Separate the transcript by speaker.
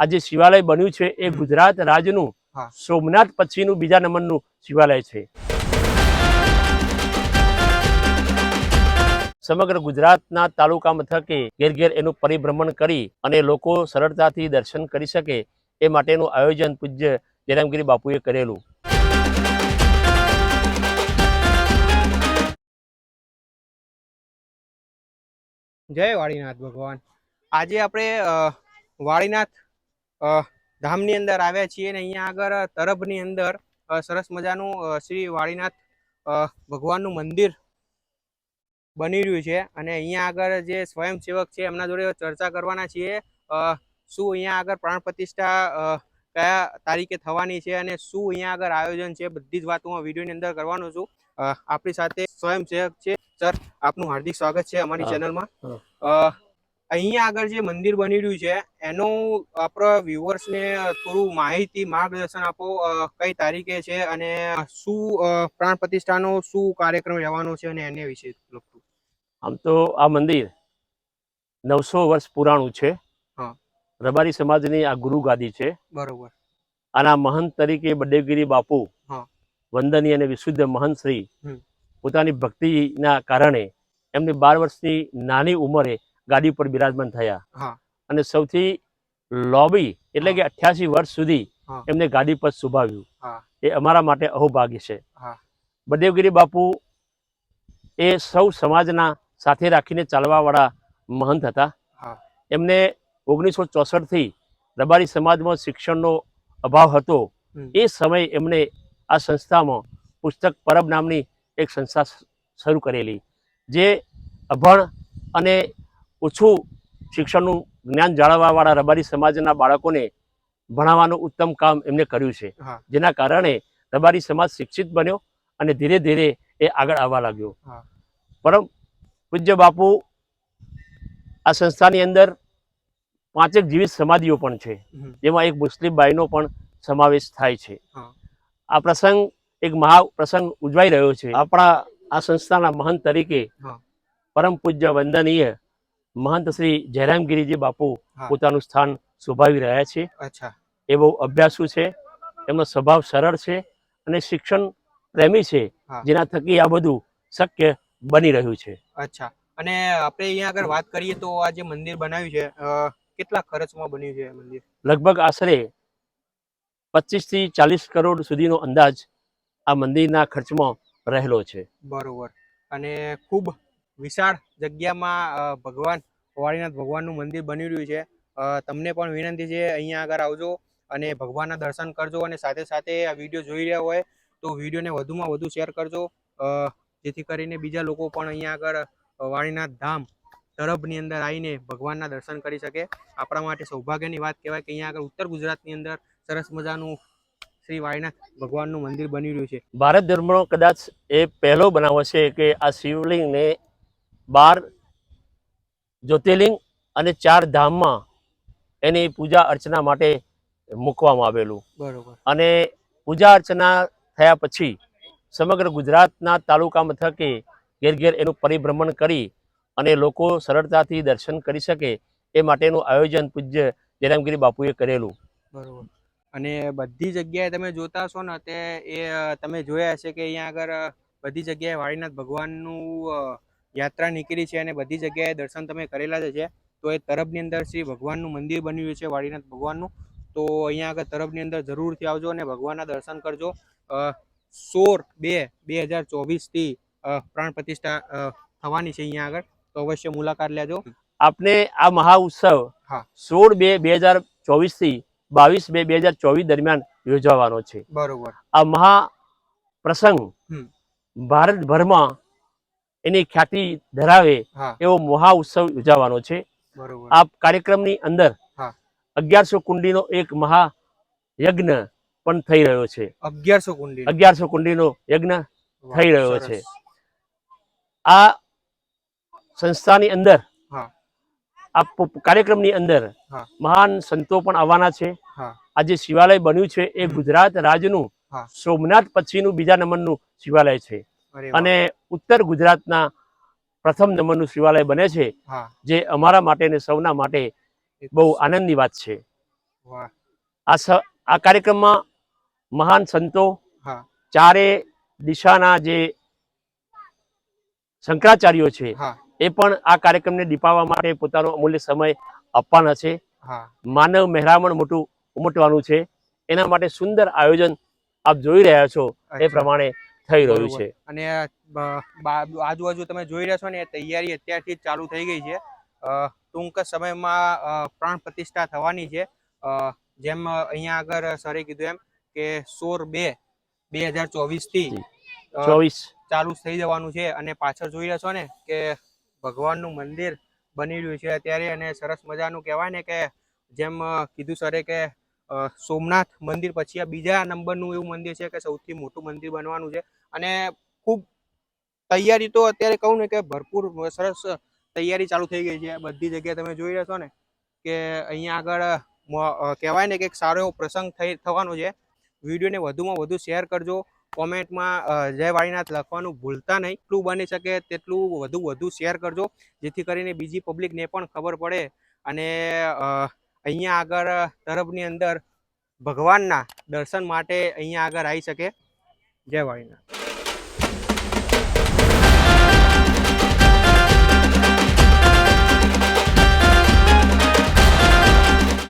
Speaker 1: આ જે શિવાલય બન્યું છે એ ગુજરાત રાજ્યનું સોમનાથ પછીનું બીજા નંબરનું શિવાલય છે. સમગ્ર ગુજરાતના તાલુકા મથકે ઘેર ઘેર એનું પરિભ્રમણ કરી અને લોકો સરળતાથી દર્શન કરી શકે એ માટેનું આયોજન પૂજ્ય જયરામગીરી બાપુએ કરેલું.
Speaker 2: જય વાળીનાથ ભગવાન. આજે આપણે વાળીનાથ ધામની અંદર આવ્યા છીએ ને અહીંયા આગળ તરફની અંદર સરસ મજાનું શ્રી વાળીનાથ ભગવાનનું મંદિર બની રહ્યું છે. અને અહીંયા આગળ જે સ્વયંસેવક છે એમના જોડે ચર્ચા કરવાના છીએ. શું અહીંયા આગળ પ્રાણ પ્રતિષ્ઠા કયા તારીખે થવાની છે અને શું અહીંયા આગળ આયોજન છે બધી જ વાતો હું વિડીયોની અંદર કરવાનો છું. આપણી સાથે સ્વયંસેવક છે. સર આપનું હાર્દિક સ્વાગત છે અમારી ચેનલમાં. અ, અહીંયા આગળ જે મંદિર બની રહ્યું છે એનું આપણા વ્યુઅર્સને થોડું માહિતી માર્ગદર્શન આપો કઈ તારીખે છે અને શું પ્રાણ પ્રતિષ્ઠાનો શું કાર્યક્રમ રહેવાનો છે અને એને વિશે લખતું
Speaker 1: આમ તો આ મંદિર નવસો વર્ષ પુરાણું છે. રબારી સમાજની આ ગુરુ ગાદી છે.
Speaker 2: બરોબર.
Speaker 1: આના મહંત તરીકે બડેગીરી બાપુ
Speaker 2: વંદની
Speaker 1: વંદનીય અને વિશુદ્ધ મહંત શ્રી પોતાની ભક્તિના કારણે એમની બાર વર્ષની નાની ઉંમરે ગાદી પર બિરાજમાન થયા. અને સૌથી લોબી એટલે કે અઠ્યાસી વર્ષ સુધી એમને ગાદી પર શુભાવ્યું એ અમારા માટે અહોભાગ્ય છે. બદેવગીરી બાપુ એ સૌ સમાજના સાથે રાખીને ચાલવાવાળા મહંત હતા. એમને ઓગણીસો ચોસઠથી રબારી સમાજમાં શિક્ષણનો અભાવ હતો. એ સમયે એમણે આ સંસ્થામાં પુસ્તક પરબ નામની એક સંસ્થા શરૂ કરેલી. જે અભણ અને ઓછું શિક્ષણનું જ્ઞાન જાળવવાવાળા રબારી સમાજના બાળકોને ભણાવવાનું ઉત્તમ કામ એમને કર્યું છે. જેના કારણે રબારી સમાજ શિક્ષિત બન્યો અને ધીરે ધીરે એ આગળ આવવા લાગ્યો. પરમ પૂજ્ય બાપુ આ સંસ્થાની અંદર પાંચેક જીવિત સમાધિઓ પણ છે. જેમાં એક મુસ્લિમ બાઈનો પણ સમાવેશ થાય છે. આ પ્રસંગ એક મહા પ્રસંગ ઉજવાઈ રહ્યો છે. આપણા આ સંસ્થાના મહંત તરીકે પરમ પૂજ્ય વંદનીય મહંત શ્રી જયરામગીરીજી બાપુ પોતાનું સ્થાન શોભાવી રહ્યા છે. એ બહુ અભ્યાસુ છે એમનો સ્વભાવ સરળ છે અને શિક્ષણ પ્રેમી છે જેના થકી આ બધું શક્ય બની રહ્યું છે.
Speaker 2: અચ્છા. અને આપણે અહીંયા આગળ વાત કરીએ તો આ જે મંદિર બનાવ્યું છે કેટલા ખર્ચમાં બન્યું છે મંદિર?
Speaker 1: લગભગ આશરે પચીસથી ચાલીસ કરોડ સુધીનો અંદાજ આ મંદિરના ખર્ચમાં રહેલો છે.
Speaker 2: બરોબર. અને ખૂબ વિશાળ જગ્યામાં ભગવાન વાળીનાથ ભગવાનનું મંદિર બની રહ્યું છે. તમને પણ વિનંતી છે, અહીંયા આગળ આવજો અને ભગવાનના દર્શન કરજો અને સાથે સાથે આ વીડિયો જોઈ રહ્યા હોય તો વિડીયોને વધુમાં વધુ શેર કરજો. જેથી કરીને બીજા લોકો પણ અહીંયા આગળ વાળીનાથ ધામ તરફની અંદર આવીને ભગવાનના દર્શન કરી શકે. આપણા માટે સૌભાગ્યની વાત કહેવાય કે અહીંયા આગળ ઉત્તર ગુજરાતની અંદર સરસ મજાનું શ્રી વાળીનાથ ભગવાનનું મંદિર બની રહ્યું છે.
Speaker 1: ભારત ધર્મનો કદાચ એ પહેલો બનાવો છે કે આ શિવલિંગને બાર જ્યોતિર્લિંગ અને ચાર ધામમાં એની પૂજા અર્ચના માટે મૂકવામાં આવેલું.
Speaker 2: બરોબર.
Speaker 1: અને પૂજા અર્ચના થયા પછી સમગ્ર ગુજરાતના તાલુકા મથકે ઘેર ઘેર એનું પરિભ્રમણ કરી અને લોકો સરળતાથી દર્શન કરી શકે એ માટેનું આયોજન પૂજ્ય જયરામગીરી બાપુએ કરેલું.
Speaker 2: બરોબર. અને બધી જગ્યાએ તમે જોતા હશો ને તે એ તમે જોયા હશે કે અહીંયા આગળ બધી જગ્યાએ વાળીનાથ ભગવાનનું યાત્રા નીકળી છે અને બધી જગ્યાએ દર્શન તમે કરેલા જ છે. તો એ તરફની અંદર શ્રી ભગવાનનું મંદિર બન્યું છે વાડીનાથ ભગવાનનું. તો અહીંયા આગળ તરફની અંદર જરૂરથી આવજો અને ભગવાનના દર્શન કરજો. સોળ બે બે હજાર ચોવીસથી પ્રાણ પ્રતિષ્ઠા થવાની છે અહીંયા આગળ. તો અવશ્ય મુલાકાત લેજો.
Speaker 1: આપને આ મહા ઉત્સવ
Speaker 2: હા.
Speaker 1: સોળ બે બે હજાર ચોવીસથી બાવીસ બે બે હજાર ચોવીસ દરમિયાન યોજવાનો છે.
Speaker 2: બરોબર.
Speaker 1: આ મહા પ્રસંગ ભારતભરમાં એની ખ્યાતિ ધરાવે એવો મહા ઉત્સવ યોજાવાનો છે. આ કાર્યક્રમની અંદર. અગિયારસો કુંડીનો એક મહા યજ્ઞ પણ થઈ રહ્યો છે.
Speaker 2: અગિયારસો કુંડી.
Speaker 1: અગિયારસો કુંડીનો યજ્ઞ થઈ રહ્યો છે. આ સંસ્થાની અંદર આ કાર્યક્રમની અંદર મહાન સંતો પણ આવવાના છે. આ જે શિવાલય બન્યું છે. એ ગુજરાત રાજ્યનું. સોમનાથ પછીનું બીજા નંબરનું શિવાલય છે. અને ઉત્તર ગુજરાતના પ્રથમ નંબરનું શિવાલય બને છે જે અમારા માટે ને સૌના માટે બહુ આનંદની વાત છે. આ કાર્યક્રમમાં મહાન સંતો ચારે દિશાના જે શંકરાચાર્યો છે એ પણ આ કાર્યક્રમને દીપાવવા માટે પોતાનો અમૂલ્ય સમય આપવાના છે. માનવ મહેરામણ મોટું ઉમટવાનું છે. એના માટે સુંદર આયોજન આપ જોઈ રહ્યા છો. એ પ્રમાણે થઈ રહ્યું છે.
Speaker 2: અને આજુબાજુ તમે જોઈ રહ્યા છો ને તૈયારી અત્યારથી ચાલુ થઈ ગઈ છે. ટૂંક સમયમાં પ્રાણ પ્રતિષ્ઠા થવાની છે. જેમ અહીંયા આગળ સરે કીધું એમ કે સોળ બે બે હજાર ચોવીસથી
Speaker 1: ચોવીસ.
Speaker 2: ચાલુ થઈ જવાનું છે. અને પાછળ જોઈ રહ્યા છો ને કે ભગવાનનું મંદિર બની રહ્યું છે અત્યારે. અને સરસ મજાનું કહેવાય ને કે જેમ કીધું સરે કે સોમનાથ મંદિર પછી આ બીજા નંબરનું એવું મંદિર છે કે સૌથી મોટું મંદિર બનવાનું છે. અને ખૂબ તૈયારી તો અત્યારે કહું ને કે ભરપૂર સરસ તૈયારી ચાલુ થઈ ગઈ છે. બધી જગ્યાએ તમે જોઈ રહ્યા છો ને કે અહીંયા આગળ કહેવાય ને કે એક સારો એવો પ્રસંગ થઈ, થવાનો છે. વિડીયોને વધુમાં વધુ શેર કરજો. કોમેન્ટમાં જય વાળીનાથ લખવાનું ભૂલતા નહીં. એટલું બની શકે તેટલું વધુ વધુ શેર કરજો. જેથી કરીને બીજી પબ્લિકને પણ ખબર પડે અને અહીંયા આગળ તરફની અંદર ભગવાનના દર્શન માટે અહીંયા આગળ આવી શકે. જય વાળીનાથ.